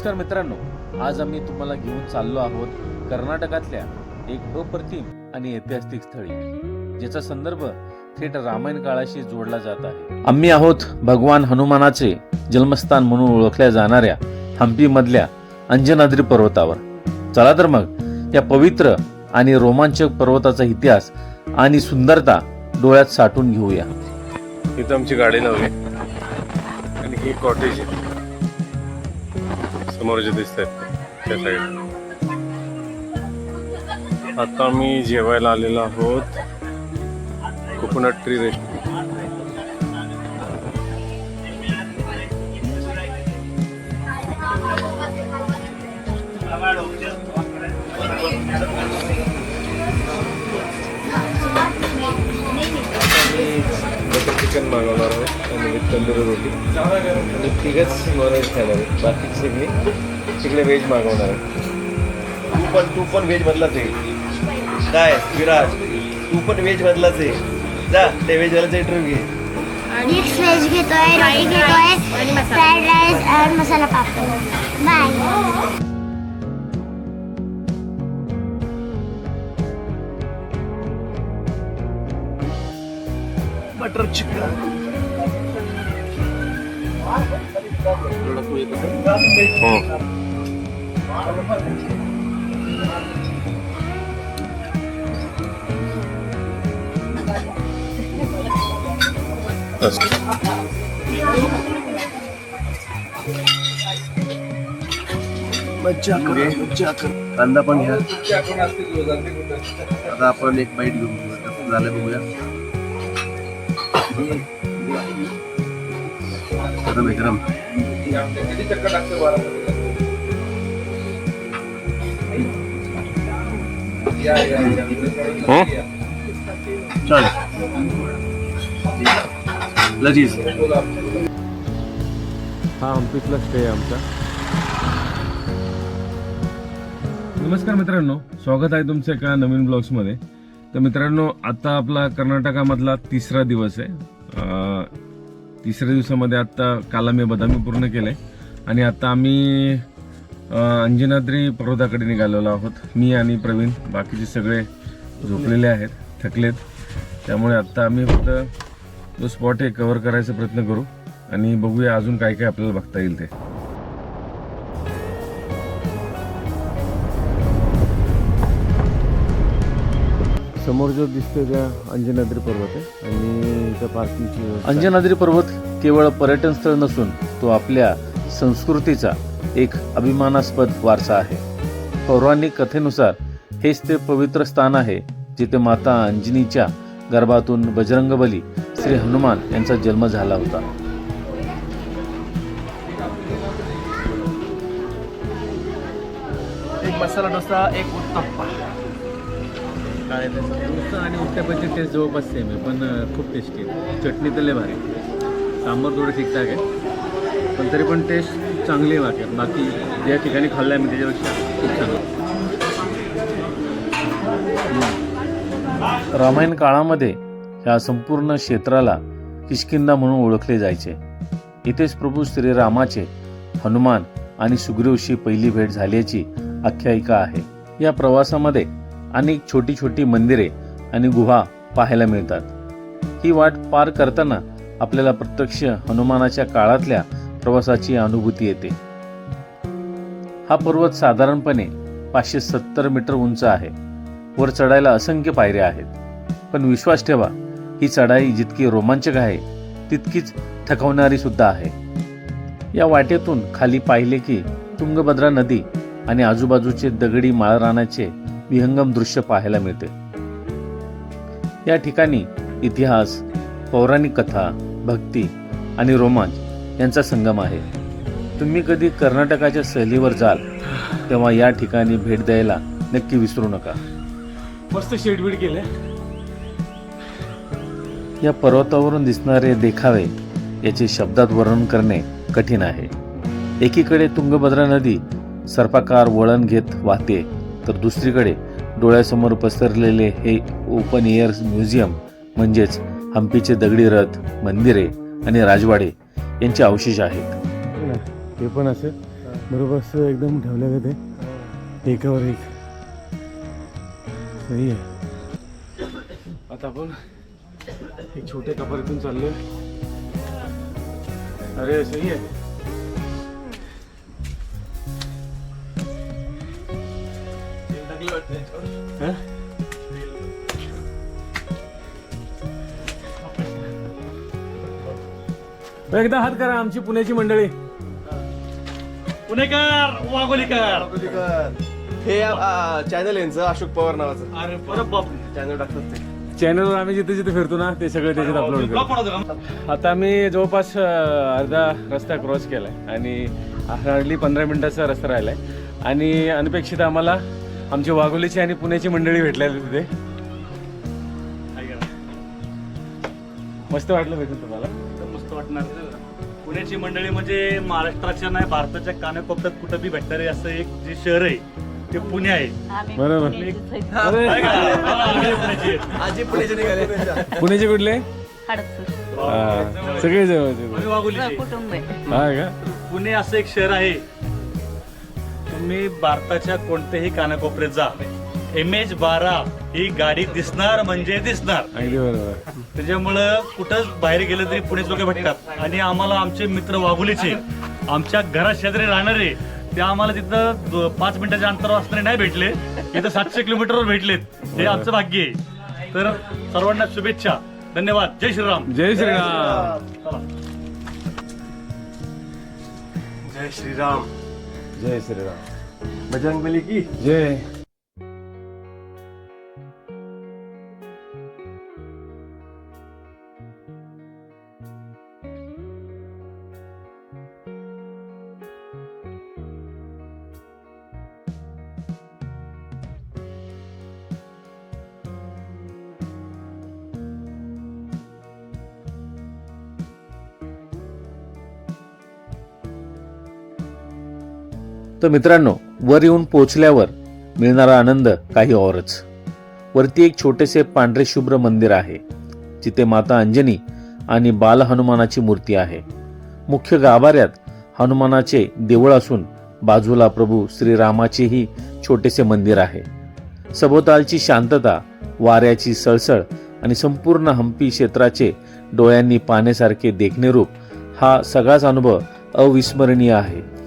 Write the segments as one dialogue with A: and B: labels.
A: नमस्कार मित्रांनो आज आम्ही तुम्हाला घेऊन चाललो आहोत कर्नाटकातल्या एक अप्रतिम आणि ऐतिहासिक स्थळी ज्याचा संदर्भ थेट रामायण काळाशी जोडला जात आहे. आम्ही आहोत भगवान हनुमानाचे जन्मस्थान म्हणून ओळखल्या जाणाऱ्या हम्पी मधल्या अंजनाद्री पर्वतावर. चला तर मग या पवित्र आणि रोमांचक पर्वताचा इतिहास आणि सुंदरता डोळ्यात साठून घेऊया.
B: इथं आमची गाडी लावली. आणि ही कॉटेज आहे. समोर जे दिसत आहेत त्या साईड आता आम्ही जेवायला आलेलो आहोत कोकोनट ट्री रेस्टॉरंट चिकन मागवणार आहोत आणि विथ तंदुरी रोटी. आणि तिघच नॉनव्हेज खाणार आहेत. बाकी सगळे सगळे व्हेज मागवणार आहेत.
C: तू पण तू पण व्हेज मधलाच आहे. काय विराज तू पण व्हेज मधलाच आहे. जा त्या व्हेज वाल्याचा इंटरव्ह्यू घे.
D: मिक्स व्हेज घेतोय रोटी घेतोय फ्राईड राईस आणि masala papad. Bye
C: butter chicken
B: हो.
C: मज्जा कर मज्जा कर. कांदा पण घ्या. आता आपण एक बाईट घेऊ कसं झालं बघूया. गरम आहे गरम
B: हो?
C: छान लजीज.
B: हा हम्पीतला स्टे आहे आमचा.
E: नमस्कार मित्रांनो. स्वागत आहे तुमचं एका नवीन ब्लॉग्समध्ये. तर मित्रांनो आता आपला कर्नाटकामधला तिसरा दिवस आहे. तिसऱ्या दिवसामध्ये आत्ता काल आम्ही बदामी पूर्ण केले आणि आता आम्ही अंजनाद्री पर्वताकडे निघालेलो आहोत. मी आणि प्रवीण बाकीचे सगळे झोपलेले आहेत थकलेत. त्यामुळे आत्ता आम्ही फक्त तो स्पॉट हे कव्हर करायचा प्रयत्न करू. आणि बघूया अजून काय काय आपल्याला बघता येईल ते. समोर जो दिसतोय त्या अंजनाद्री पर्वत आहे. आणि इथं पार्किंगची.
A: अंजनाद्री पर्वत केवळ पर्यटन स्थळ नसून तो आपल्या संस्कृतीचा एक अभिमानास्पद वारसा आहे. पौराणिक कथेनुसार हेच ते पवित्र स्थान आहे जिथे माता अंजनीच्या गर्भातून बजरंगबली श्री हनुमान यांचा जन्म झाला होता.
C: एक मसाला डोसा एक उत्तप्पा. काय
E: डोसा आणि उत्तप्पाची टेस्ट जवळपास सेम आहे पण खूप टेस्टी आहे. चटणी तर लय भारी. सांबार थोडं ठीकठाक आहे पण तरी पण टेस्ट चांगली आहे बाकी. बाकी ज्या ठिकाणी खाल्लं आहे मी त्याच्यापेक्षा खूप चांगलं
A: रामायण काळामध्ये ह्या संपूर्ण क्षेत्राला किष्किंदा म्हणून ओळखले जायचे. इथेच प्रभू श्रीरामाचे हनुमान आणि सुग्रीवशी पहिली भेट झाल्याची आख्यायिका आहे. या प्रवासामध्ये अनेक छोटी छोटी मंदिरे आणि गुहा पाहायला मिळतात. ही वाट पार करताना आपल्याला प्रत्यक्ष हनुमानाच्या काळातल्या प्रवासाची अनुभूती येते. हा पर्वत साधारणपणे पाचशे सत्तर मीटर उंच आहे. वर चढायला असंख्य पायऱ्या आहेत. पण विश्वास ठेवा ही चढाई जितकी रोमांचक आहे तितकीच थकवणारी सुद्धा आहे. या वाटेतून खाली पाहिले की तुंगभद्रा नदी आणि आजूबाजूचे दगडी माळरानाचे विहंगम दृश्य पाहायला मिळते. या ठिकाणी इतिहास पौराणिक कथा भक्ती आणि रोमांच यांचा संगम आहे. तुम्ही कधी कर्नाटकाच्या सहलीवर जाल तेव्हा या ठिकाणी भेट द्यायला नक्की विसरू नका.
E: मस्त शेडबीड केलं
A: या पर्वतावरून दिसणारे देखावे याचे शब्दात वर्णन करणे कठीण आहे. एकीकडे तुंगभद्रा नदी सर्पाकार वळण घेत वाहते तर दुसरीकडे डोळ्यासमोर पसरलेले हे ओपन एअर म्युझियम म्हणजेच हम्पीचे दगडी रथ मंदिरे आणि राजवाडे यांचे अवशेष आहेत.
E: हे पण असेल. बरोबर असं एकदम ठेवलं का ते. एकावर एक. सही आहे. आता आपण एक छोट्या कपारीतून चाललोय. अरे सही आहे. एकदा हात करा आमची पुण्याची मंडळी.
F: पुणेकर वाघोलीकर.
C: हे चॅनल यांचं अशोक पवार नावाचं.
F: अरे बाप
C: चॅनल टाकतात ते.
E: चॅनलवर आम्ही जिथे जिथे फिरतो ना ते सगळे त्याच्यात अपलोड करतो. आता आम्ही जवळपास अर्धा रस्ता क्रॉस केलाय आणि हार्डली पंधरा मिनिटाचा रस्ता राहिलाय. आणि अनपेक्षित आम्हाला आमची वाघोलीची आणि पुण्याची मंडळी भेटलेली तिथे. मस्त वाटलं भेटून तुम्हाला?
F: मस्त वाटणार. पुण्याची मंडळी म्हणजे महाराष्ट्राच्या नाही भारताच्या कानाकोपऱ्यात कुठं बी भेटणारे असं एक जे शहर आहे ते पुणे आहे.
E: बरोबर.
F: आहे. पुण्याची
E: कुठले? सगळे
G: आहे.
E: का?
F: पुणे असं एक शहर आहे तुम्ही भारताच्या कोणत्याही कानाकोपऱ्यात जा. एम एच बारा ही गाडी दिसणार म्हणजे दिसणार.
E: अगदी बरोबर.
F: त्याच्यामुळं कुठंच बाहेर गेलं तरी पुणेच लोक भेटतात. आणि आम्हाला आमचे मित्र वाघोलीचे आमच्या घरात शेजारी राहणारे ते आम्हाला तिथं दो- पाच मिनिटाच्या अंतरावर असणारे नाही भेटले. इथं सातशे किलोमीटरवर भेटलेत. हे आमचं भाग्य आहे. तर सर्वांना शुभेच्छा. धन्यवाद. जय श्रीराम.
E: जय श्रीराम.
C: जय श्रीराम.
E: जय श्रीराम.
C: बजरंग बली की
E: जय
A: तर मित्रांनो वर येऊन पोचल्यावर मिळणारा आनंद काही औरच वरती एक छोटेसे पांढरे शुभ्र मंदिर आहे जिथे माता अंजनी आणि बाल हनुमानाची मूर्ती आहे. मुख्य गाभाऱ्यात हनुमानाचे देऊळ असून बाजूला प्रभू श्रीरामाचेही छोटेसे मंदिर आहे. सभोवतालची शांतता वाऱ्याची सळसळ आणि संपूर्ण हम्पी क्षेत्राचे डोळ्यांनी पाहण्यासारखे देखणे रूप हा सगळाच अनुभव अविस्मरणीय आहे.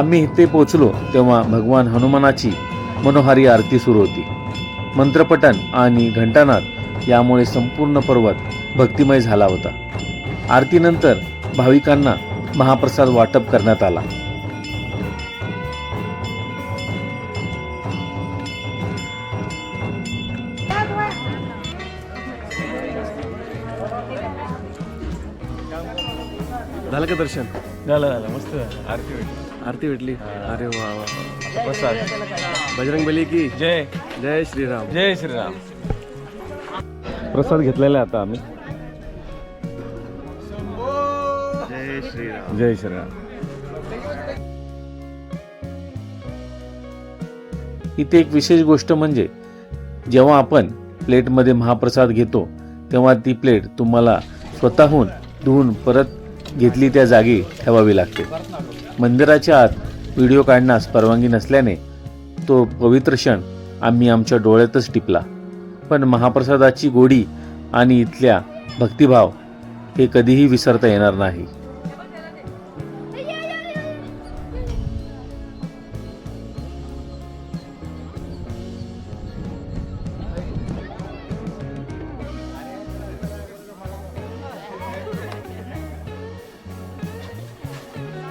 A: आम्ही इथे पोचलो तेव्हा भगवान हनुमानाची मनोहारी आरती सुरू होती. मंत्रपठण आणि घंटानाद यामुळे संपूर्ण पर्वत भक्तिमय झाला होता. आरतीनंतर भाविकांना महाप्रसाद वाटप करण्यात आला.
C: झालं का दर्शन?
E: झालं झालं. मस्त आरती
C: आरती भेटली. अरे वा बजरंग बली की?
E: जय.
C: जय श्रीराम.
E: जय श्रीराम. प्रसाद घेतलेला आहे आता आम्ही.
C: जय श्रीराम.
E: जय श्रीराम.
A: इथे एक विशेष गोष्ट म्हणजे जेव्हा आपण प्लेटमध्ये महाप्रसाद घेतो तेव्हा ती प्लेट तुम्हाला स्वतःहून धुवून परत घेतली त्या जागी ठेवावी लागते. मंदिराच्या आत व्हिडिओ काढण्यास परवानगी नसल्याने तो पवित्र क्षण आम्ही आमच्या डोळ्यातच टिपला. पण महाप्रसादाची गोडी आणि इथल्या भक्तिभाव हे कधीही विसरता येणार नाही.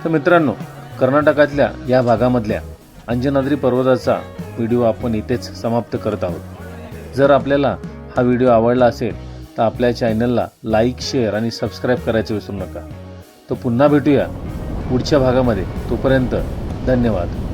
A: तर मित्रांनो कर्नाटकातल्या या भागामधल्या अंजनाद्री पर्वताचा व्हिडिओ आपण इथेच समाप्त करत आहोत. जर आपल्याला हा व्हिडिओ आवडला असेल तर आपल्या चॅनलला लाईक शेअर आणि सबस्क्राईब करायचं विसरू नका. तर पुन्हा भेटूया पुढच्या भागामध्ये. तोपर्यंत धन्यवाद.